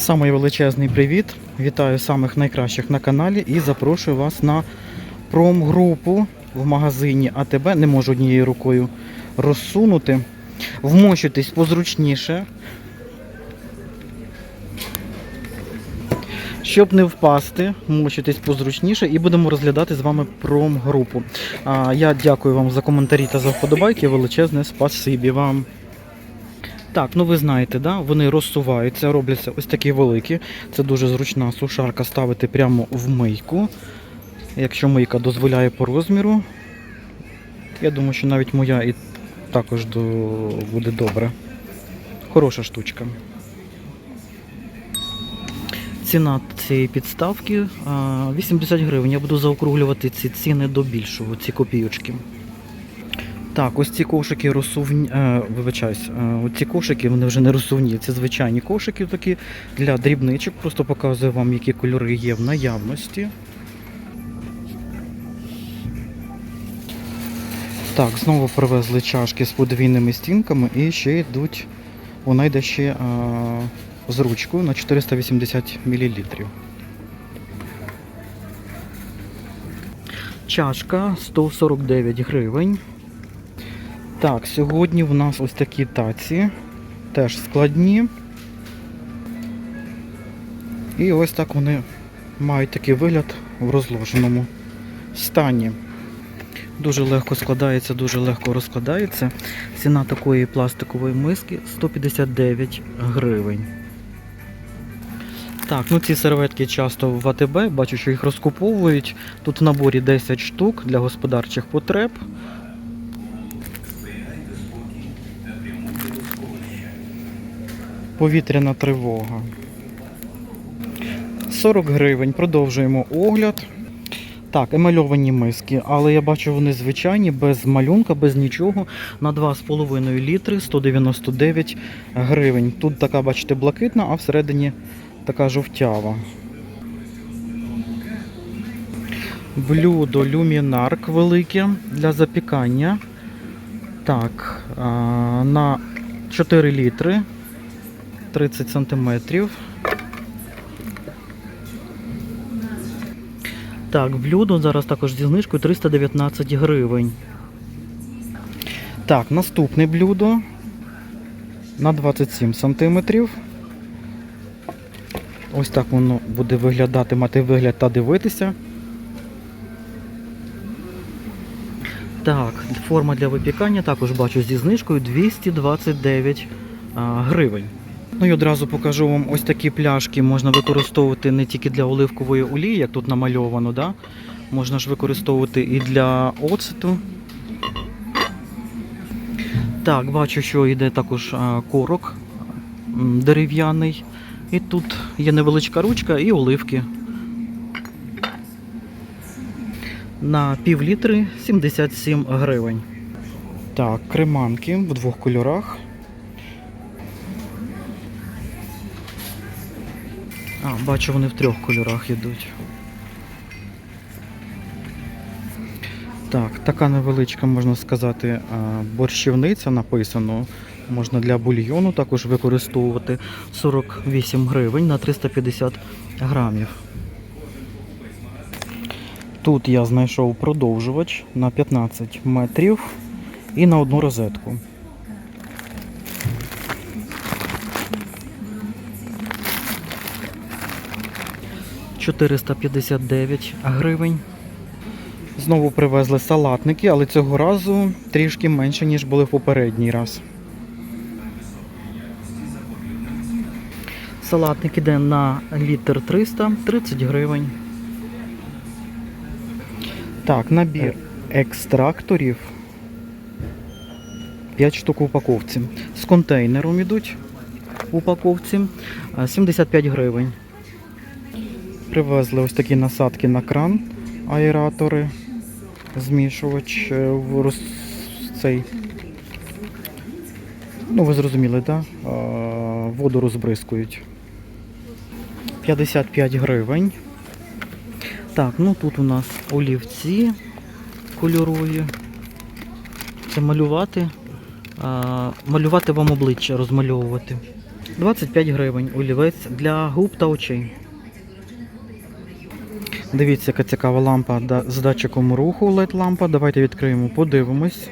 Самий величезний привіт. Вітаю самих найкращих на каналі і запрошую вас на промгрупу в магазині АТБ. Не можу однією рукою розсунути. Вмощуйтесь позручніше. Щоб не впасти, мочитесь позручніше і будемо розглядати з вами промгрупу. Я дякую вам за коментарі та за вподобайки. Величезне спасибі вам. Так, ну ви знаєте, да? вони розсуваються, робляться ось такі великі. Це дуже зручна сушарка ставити прямо в мийку. Якщо мийка дозволяє по розміру. Я думаю, що навіть моя і також до... буде добре. Хороша штучка. Ціна цієї підставки 80 гривень. Я буду заокруглювати ці ціни до більшого, ці копійочки. Так, ось ці кошики розсувні. Е, вибачаюсь, е, ось ці кошики вони вже не розсувні. Це звичайні кошики такі для дрібничок. Просто показую вам, які кольори є в наявності. Так, знову привезли чашки з подвійними стінками і ще йдуть. Вона йде ще е, з ручкою на 480 мл. Чашка 149 гривень. Так, сьогодні в нас ось такі таці, теж складні. І ось так вони мають такий вигляд в розложеному стані. Дуже легко складається, дуже легко розкладається. Ціна такої пластикової миски 159 гривень. Так, ну ці серветки часто в АТБ, бачу, що їх розкуповують. Тут в наборі 10 штук для господарчих потреб. Повітряна тривога. 40 гривень. Продовжуємо огляд. Так, емальовані миски, але я бачу вони звичайні, без малюнка, без нічого. На 2,5 літри 199 гривень. Тут така, бачите, блакитна, а всередині така жовтява. Блюдо люмінарк велике для запікання. Так, на 4 літри 30 сантиметрів. Так, блюдо зараз також зі знижкою 319 гривень. Так, наступне блюдо на 27 сантиметрів. Ось так воно буде виглядати, мати вигляд та дивитися. Так, форма для випікання також бачу зі знижкою 229 гривень. Ну і одразу покажу вам ось такі пляшки можна використовувати не тільки для оливкової олії, як тут намальовано, да? можна ж використовувати і для оцету. Так, бачу, що йде також корок дерев'яний. І тут є невеличка ручка і оливки. На пів літри 77 гривень. Так, креманки в двох кольорах. А, бачу, вони в трьох кольорах йдуть. Так, така невеличка, можна сказати, борщівниця написано. Можна для бульйону також використовувати 48 гривень на 350 грамів. Тут я знайшов продовжувач на 15 метрів і на одну розетку. – 459 гривень. Знову привезли салатники, але цього разу трішки менше, ніж були в попередній раз. Салатник іде на літр 300, 30 гривень. Так, набір екстракторів. 5 штук в упаковці. З контейнером ідуть в упаковці. 75 гривень. Привезли ось такі насадки на кран, аератори, змішувач е, роз... цей. Ну, ви зрозуміли? Да? Воду розбризкують. 55 гривень. Так, ну тут у нас олівці кольорові. Це малювати. Малювати вам обличчя, розмальовувати. 25 гривень. Олівець для губ та очей. Дивіться, яка цікава лампа з датчиком руху LED лампа. Давайте відкриємо, подивимось.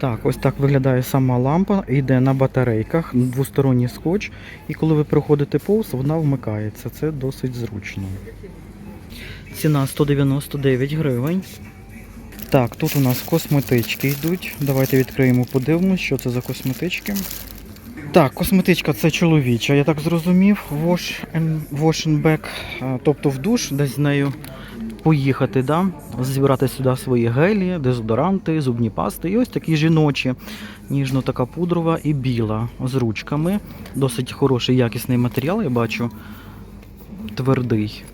Так, ось так виглядає сама лампа. Йде на батарейках, двосторонній скотч. І коли ви проходите повз, вона вмикається. Це досить зручно. Ціна 199 гривень. Так, тут у нас косметички йдуть. Давайте відкриємо, подивимось, що це за косметички. Так, косметичка це чоловіча, я так зрозумів. Wash and, wash and back, тобто в душ, десь з нею поїхати, да? зібрати сюди свої гелі, дезодоранти, зубні пасти. І ось такі жіночі. Ніжно така пудрова і біла з ручками. Досить хороший якісний матеріал, я бачу. Твердий.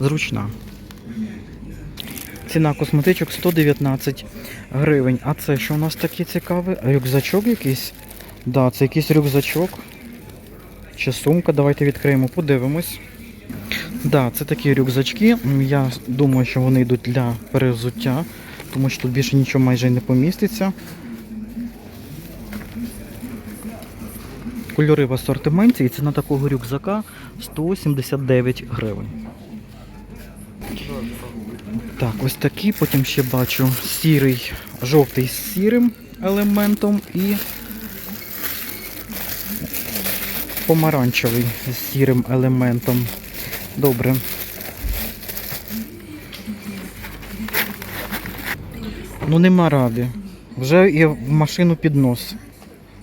Зручна. Ціна косметичок 119 гривень. А це що у нас таке цікаве? Рюкзачок якийсь? Да, це якийсь рюкзачок. Чи сумка. Давайте відкриємо, подивимось. Да, це такі рюкзачки. Я думаю, що вони йдуть для перевзуття, тому що тут більше нічого майже не поміститься. Кольори в асортименті і ціна такого рюкзака 179 гривень. Так, ось такі, потім ще бачу сірий, жовтий з сірим елементом і помаранчевий з сірим елементом. Добре. Ну нема ради. Вже є в машину піднос.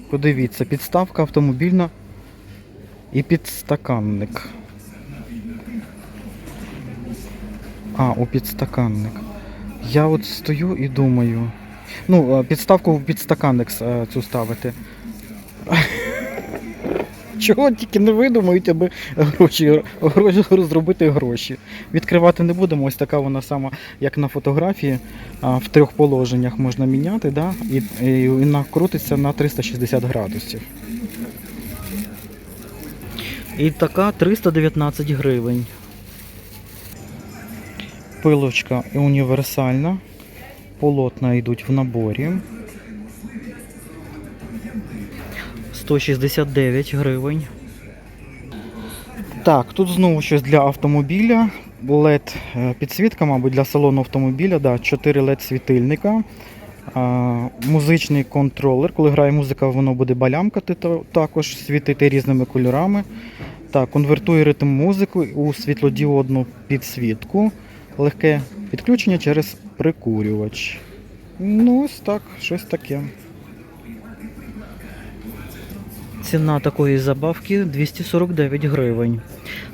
Подивіться, підставка автомобільна і підстаканник. А, у підстаканник. Я от стою і думаю. Ну, підставку в підстаканник е, цю ставити. Чого тільки не видумають, аби гроші, гроші зробити гроші. Відкривати не будемо. Ось така вона сама, як на фотографії, в трьох положеннях можна міняти, да? і, і, і вона крутиться на 360 градусів. І така 319 гривень. Пилочка універсальна. Полотна йдуть в наборі. 169 гривень. Так, тут знову щось для автомобіля. LED е, підсвітка, мабуть, для салону автомобіля. Да, 4 LED світильника. Музичний контролер. Коли грає музика, воно буде балямкати, то також світити різними кольорами. Так, конвертує ритм музики у світлодіодну підсвітку. Легке підключення через прикурювач. Ну, ось так, щось таке. Ціна такої забавки 249 гривень.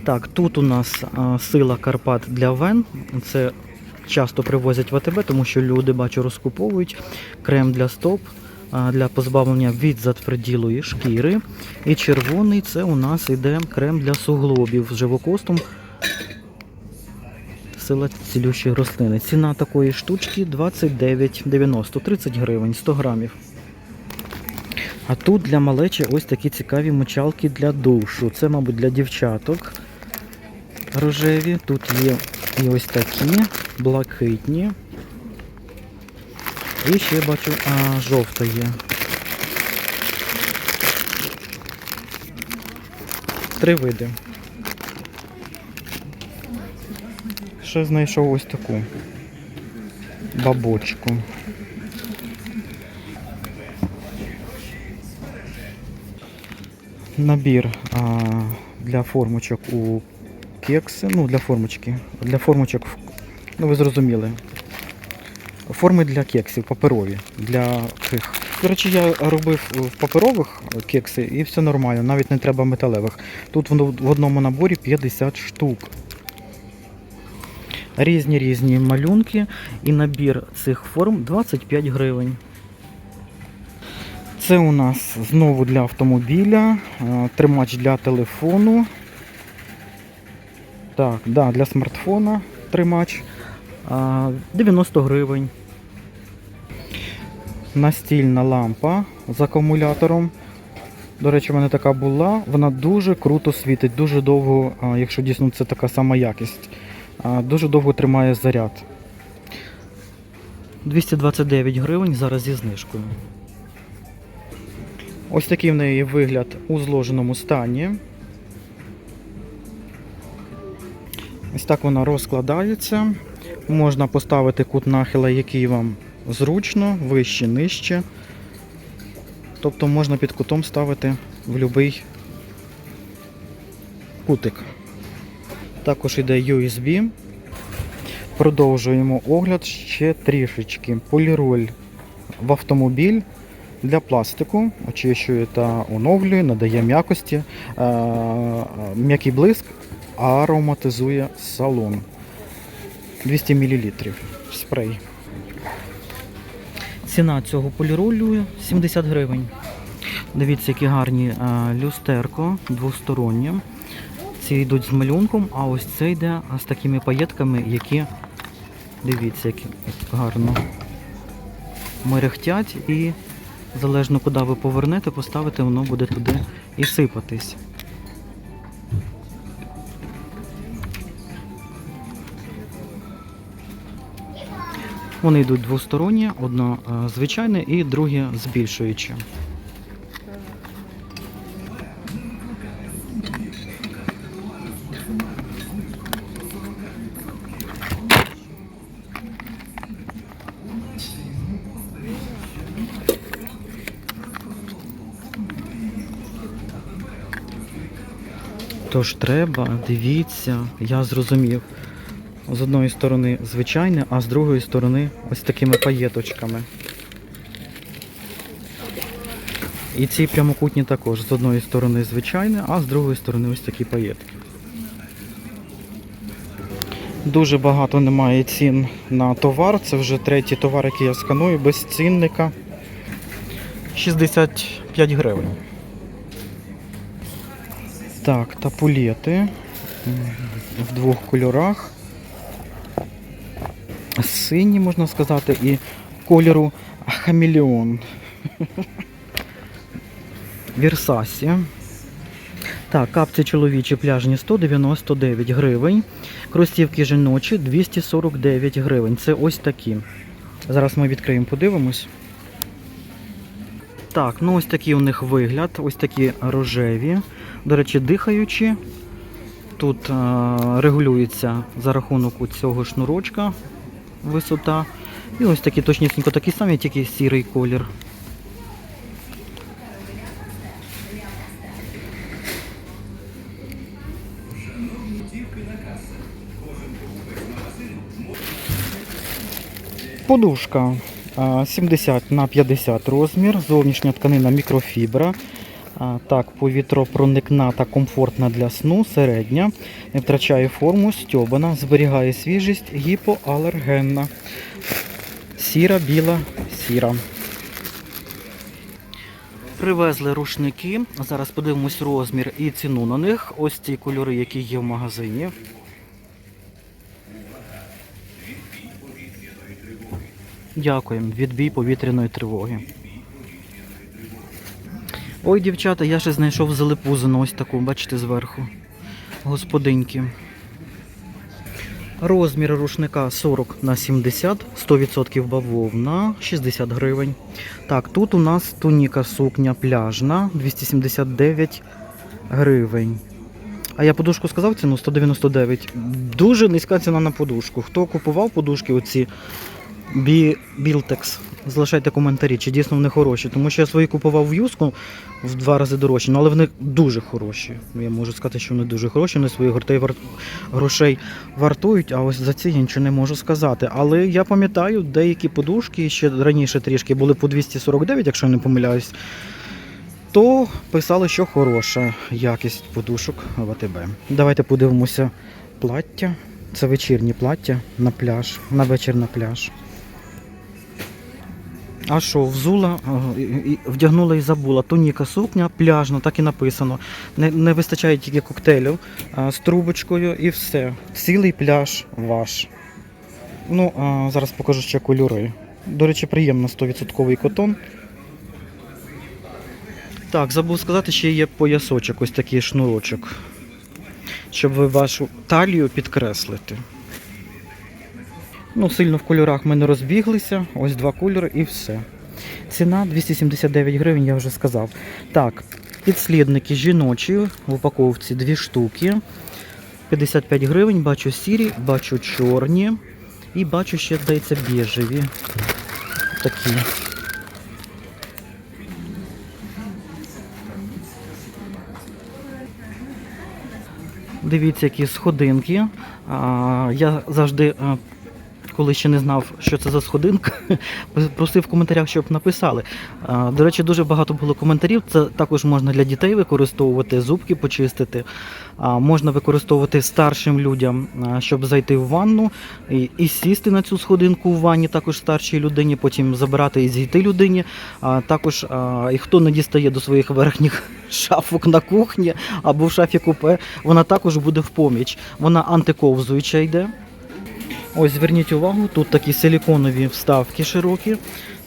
Так, тут у нас а, сила Карпат для вен. Це часто привозять в АТБ, тому що люди, бачу, розкуповують крем для стоп а, для позбавлення від затверділої шкіри. І червоний це у нас іде крем для суглобів з живокостом сила цілющої рослини. Ціна такої штучки 29,90, 30 гривень, 100 грамів. А тут для малечі ось такі цікаві мочалки для душу. Це, мабуть, для дівчаток рожеві. Тут є і ось такі, блакитні. І ще бачу, а, жовта є. Три види. Ще знайшов ось таку бабочку. Набір а, для формочок у кекси. Ну, для формочки. Для формочок, в- ну ви зрозуміли. Форми для кексів, паперові. Для цих. До речі, я робив в паперових кекси і все нормально, навіть не треба металевих. Тут воно в одному наборі 50 штук. Різні різні малюнки і набір цих форм 25 гривень. Це у нас знову для автомобіля, е, тримач для телефону. Так, да, для смартфона тримач. 90 гривень. Настільна лампа з акумулятором. До речі, в мене така була. Вона дуже круто світить, дуже довго, якщо дійсно це така сама якість. Дуже довго тримає заряд. 229 гривень зараз зі знижкою. Ось такий в неї вигляд у зложеному стані. Ось так вона розкладається. Можна поставити кут нахила, який вам зручно, вище, нижче. Тобто можна під кутом ставити в будь-який кутик. Також йде USB. Продовжуємо огляд ще трішечки. Поліроль в автомобіль для пластику. Очищує та оновлює, надає м'якості, е, м'який блиск, ароматизує салон. 200 мл спрей. Ціна цього поліролю 70 гривень. Дивіться, які гарні е, люстерко двостороннє. Ці йдуть з малюнком, а ось це йде з такими паєтками, які, дивіться, як гарно мерехтять і залежно куди ви повернете, поставите, воно буде туди і сипатись. Вони йдуть двосторонні, одно е, звичайне і друге збільшуюче. Тож треба, дивіться, я зрозумів. З одної сторони звичайне, а з другої сторони ось такими паєточками. І ці прямокутні також з одної сторони звичайне, а з другої сторони ось такі паєтки. Дуже багато немає цін на товар. Це вже третій товар, який я сканую без цінника. 65 гривень. Так, тапулети в двох кольорах. Сині, можна сказати, і кольору хамелеон. Вірсасі. Так, капці чоловічі пляжні 199 гривень. Кросівки жіночі 249 гривень. Це ось такі. Зараз ми відкриємо, подивимось. Так, ну ось такий у них вигляд, ось такі рожеві. До речі, дихаючі. Тут е, регулюється за рахунок цього шнурочка висота. І ось такі точнісінько такі самі, тільки сірий колір. Подушка а, 70 на 50 розмір, зовнішня тканина мікрофібра. Так, повітропроникна та комфортна для сну, середня, не втрачає форму, стьобана, зберігає свіжість, гіпоалергенна. Сіра, біла, сіра. Привезли рушники. Зараз подивимось розмір і ціну на них. Ось ці кольори, які є в магазині. Дякуємо. Відбій повітряної тривоги. Ой, дівчата, я ще знайшов залипузину ось таку, бачите, зверху. Господиньки. Розмір рушника 40 на 70, 100% бавовна, 60 гривень. Так, тут у нас туніка сукня пляжна, 279 гривень. А я подушку сказав ціну 199. Дуже низька ціна на подушку. Хто купував подушки оці. Білтекс? Залишайте коментарі, чи дійсно вони хороші. Тому що я свої купував в юску в два рази дорожче, ну, але вони дуже хороші. Я можу сказати, що вони дуже хороші, вони свої грошей, вар... грошей вартують, а ось за ці я нічого не можу сказати. Але я пам'ятаю, деякі подушки ще раніше трішки були по 249, якщо я не помиляюсь. То писали, що хороша якість подушок в АТБ. Давайте подивимося плаття. Це вечірні плаття на пляж, на вечір на пляж. А що, взула, вдягнула і забула. Туніка сукня, пляжна, так і написано. Не, не вистачає тільки коктейлю а, з трубочкою і все. Цілий пляж ваш. Ну, а, зараз покажу ще кольори. До речі, приємно 100% котон. Так, забув сказати, ще є поясочок, ось такий шнурочок. Щоб ви вашу талію підкреслити. Ну, сильно в кольорах ми не розбіглися. Ось два кольори і все. Ціна 279 гривень, я вже сказав. Так, підслідники жіночі в упаковці дві штуки. 55 гривень, бачу сірі, бачу чорні. І бачу ще, здається, біжеві. Такі. Дивіться, які сходинки. Я завжди, а, коли ще не знав, що це за сходинка, просив в коментарях, щоб написали. До речі, дуже багато було коментарів. Це також можна для дітей використовувати, зубки почистити. Можна використовувати старшим людям, щоб зайти в ванну і, сісти на цю сходинку в ванні, також старшій людині, потім забирати і зійти людині. А, також і хто не дістає до своїх верхніх шафок на кухні або в шафі купе, вона також буде в поміч. Вона антиковзуюча йде. Ось зверніть увагу, тут такі силіконові вставки широкі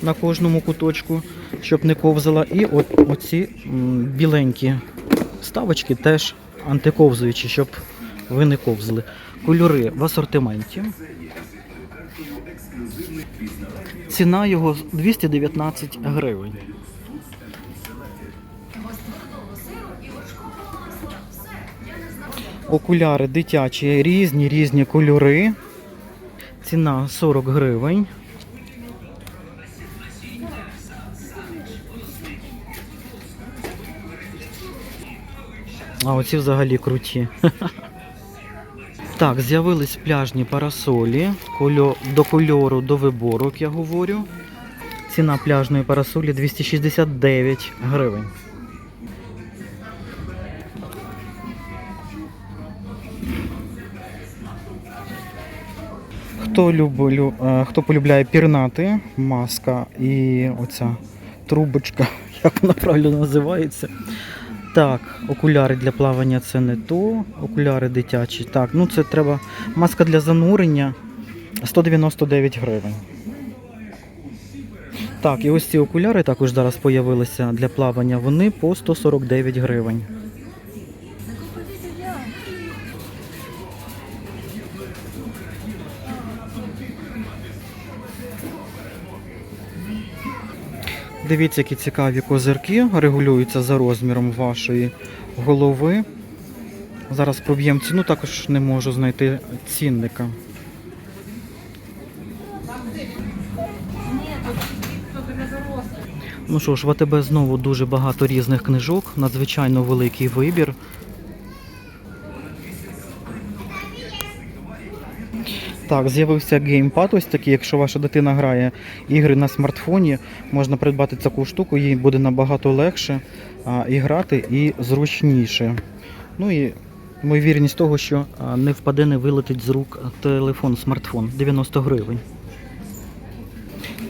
на кожному куточку, щоб не ковзала. І от оці біленькі вставочки теж антиковзуючі, щоб ви не ковзали. Кольори в асортименті. Ціна його 219 гривень. Окуляри дитячі, різні різні кольори. Ціна 40 гривень. А оці взагалі круті. Так, з'явились пляжні парасолі. До кольору, до вибору, як я говорю. Ціна пляжної парасолі 269 гривень. Хто, люблю, е, хто полюбляє пірнати, маска і оця трубочка, як вона правильно називається. Так, окуляри для плавання це не то. Окуляри дитячі. Так, ну це треба. Маска для занурення 199 гривень. Так, і ось ці окуляри також зараз появилися для плавання. Вони по 149 гривень. Дивіться, які цікаві козирки регулюються за розміром вашої голови. Зараз проб'ємо ціну, також не можу знайти цінника. Ну що ж, в АТБ знову дуже багато різних книжок, надзвичайно великий вибір. Так, з'явився геймпад ось такий, якщо ваша дитина грає ігри на смартфоні, можна придбати таку штуку, їй буде набагато легше а, і грати, і зручніше. Ну і ймовірність того, що не впаде, не вилетить з рук телефон, смартфон 90 гривень.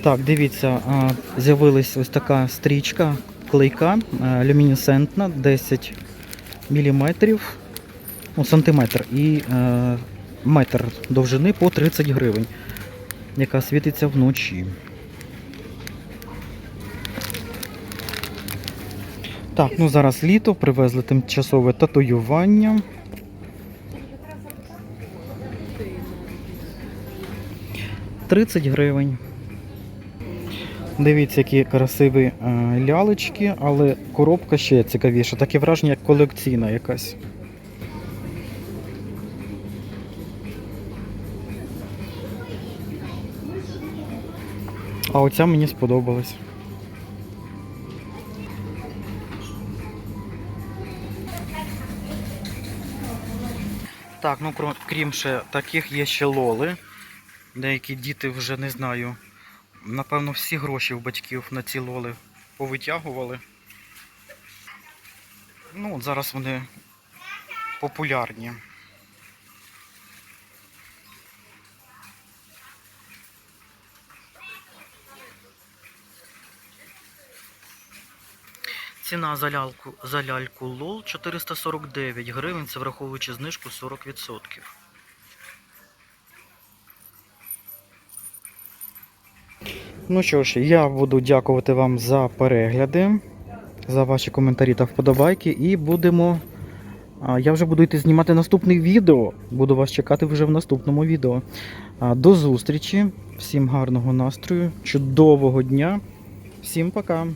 Так, дивіться, а, з'явилась ось така стрічка клейка, люмінесцентна, 10 мм, ну, сантиметр і е, метр довжини по 30 гривень, яка світиться вночі. Так, ну зараз літо, привезли тимчасове татуювання. Тридцять гривень. Дивіться, які красиві е, лялечки, але коробка ще цікавіша. Таке враження, як колекційна якась. А оця мені сподобалась. Так, ну крім, ще таких є ще лоли. Деякі діти вже не знаю. Напевно, всі гроші в батьків на ці лоли повитягували. Ну, от зараз вони популярні. Ціна за ляльку, за ляльку лол 449 гривень, це враховуючи знижку 40%. Ну що ж, я буду дякувати вам за перегляди, за ваші коментарі та вподобайки. І будемо. Я вже буду йти знімати наступне відео. Буду вас чекати вже в наступному відео. До зустрічі, всім гарного настрою, чудового дня Всім пока!